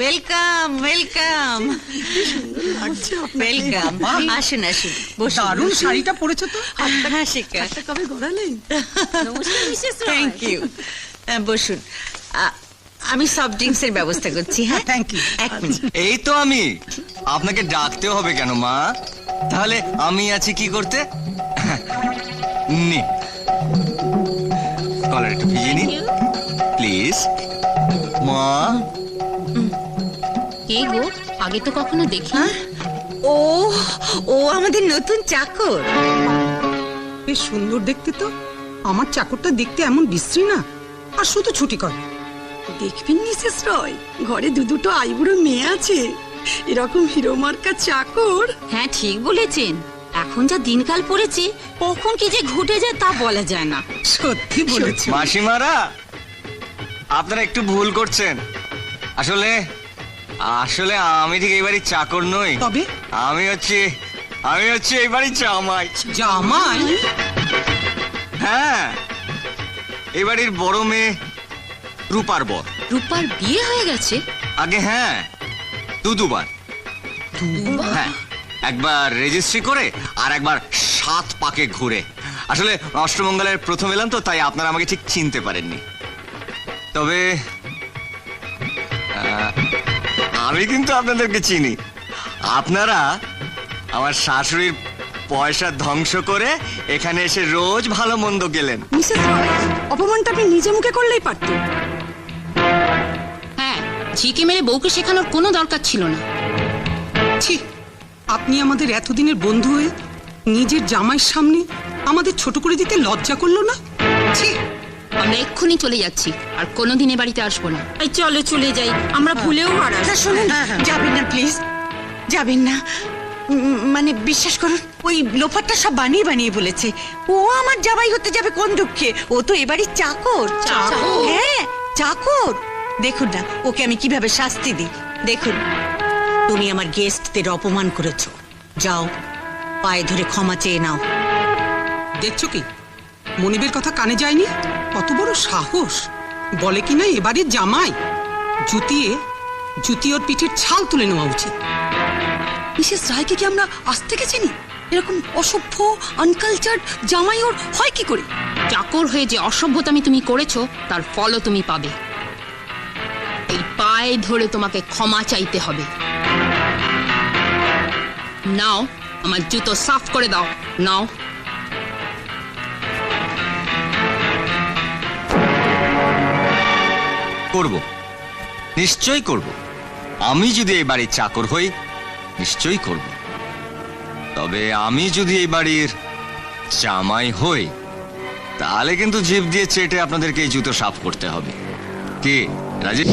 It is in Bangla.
ওয়েলকাম ওয়েলকাম ওয়েলকাম আসুন আসুন বসুন দারুণ শাড়িটা পরেছো তো। হ্যাঁ শিকা হাতটা কবে গড়ালেন। থ্যাংক ইউ বসুন। আমি সফট ড্রিঙ্কসের ব্যবস্থা করছি হ্যাঁ? থ্যাংক ইউ এক মিনিট এই তো আমি। আপনাকে ডাকতে হবে কেন মা? তাহলে আমি আছি কি করতে? নি। কলার একটু ভিজিয়ে নিন। প্লিজ মা। কে গো আগে তো কখনো দেখি ও ও আমাদের নতুন চাকর। বেশ সুন্দর দেখতে তো। আমার চাকরটা দেখতে এমন বিশ্রী না। আর শুধু ছুটি করে। দেখবেন মিসেস রয় ঘরে দু দুটো আইবুড়ো মেয়ে আছে। এরকম হিরো মার্কা চাকর। হ্যাঁ ঠিক বলেছেন। এখন যা দিনকাল পড়েছে কখন কি যে ঘটে যায় তা বলা যায় না। সত্যি বলেছ মাসিমারা আপনারা একটু ভুল করছেন। আসলে আসলে আমি ঠিক এই বাড়ির চাকর নই। তবে? আমি হচ্ছে আমি হচ্ছে এই বাড়ির জামাই। জামাই? হ্যাঁ এই বাড়ির বড় মেয়ে রূপার বর। রূপার বিয়ে হয়ে গেছে? আগে হ্যাঁ দু দুবার। হ্যাঁ একবার রেজিস্ট্রি করে আর একবার সাত পাকে ঘুরে। আসলে অষ্টমঙ্গলের প্রথম এলাম তো তাই আপনারা আমাকে ঠিক চিনতে পারেননি। তবে আহ, আমি কিন্তু আপনাদেরকে চিনি। আপনারা আমার শাশুড়ির পয়সা ধ্বংস করে এখানে এসে রোজ ভালো মন্দ গেলেন। মিসেস রয় অপমানটা আপনি নিজে মুখে করলেই পারতেন। হ্যাঁ ঝিকে মেরে বউকে শেখানোর কোনো দরকার ছিল না। ছি আপনি আমাদের এতদিনের বন্ধু হয়ে নিজের জামাইয়ের সামনে আমাদের ছোট করে দিতে লজ্জা করল না? ছি আমরা এক্ষুনি চলে যাচ্ছি আর কোনোদিন এ বাড়িতে আসব না। এই চলে চলে যাই আমরা ভুলেও হারাস না শুনুন। যাবেন না প্লিজ যাবেন না। উম, মানে বিশ্বাস করুন ওই লোফারটা সব বানিয়ে বানিয়ে বলেছে। ও আমার জামাই হতে যাবে কোন দুঃখে? ও তো এবারই চাকর। চাকর? হ্যাঁ চাকর। দেখুন না ওকে আমি কীভাবে শাস্তি দিই। দেখুন তুমি আমার গেস্টদের অপমান করেছ। যাও পায়ে ধরে ক্ষমা চেয়ে নাও। দেখছ কি? মনিবের কথা কানে যায়নি? কত বড় সাহস। বলে কি না এবারে জামাই। জুতিয়ে জুতি ওর পিঠের ছাল তুলে নেওয়া উচিত। মিসেস রায়কে কি আমরা আজ থেকে চিনি? এরকম অসভ্য আনকালচার জামাই ওর হয় কি করে? চাকর হয়ে যে অসভ্যতামি তুমি করেছ, তার ফলও তুমি পাবে। এই পায়ে ধরে তোমাকে ক্ষমা চাইতে হবে। নাও, আমার জুতো সাফ করে দাও। নাও। করব। নিশ্চয়ই করব। আমি যদি এই বাড়ির চাকর হই, নিশ্চয়ই করব। তবে আমি যদি এই বাড়ির জামাই হই, তাহলে কিন্তু জিভ দিয়ে চেটে আপনাদেরকে এই জুতো সাফ করতে হবে। কে? রাজি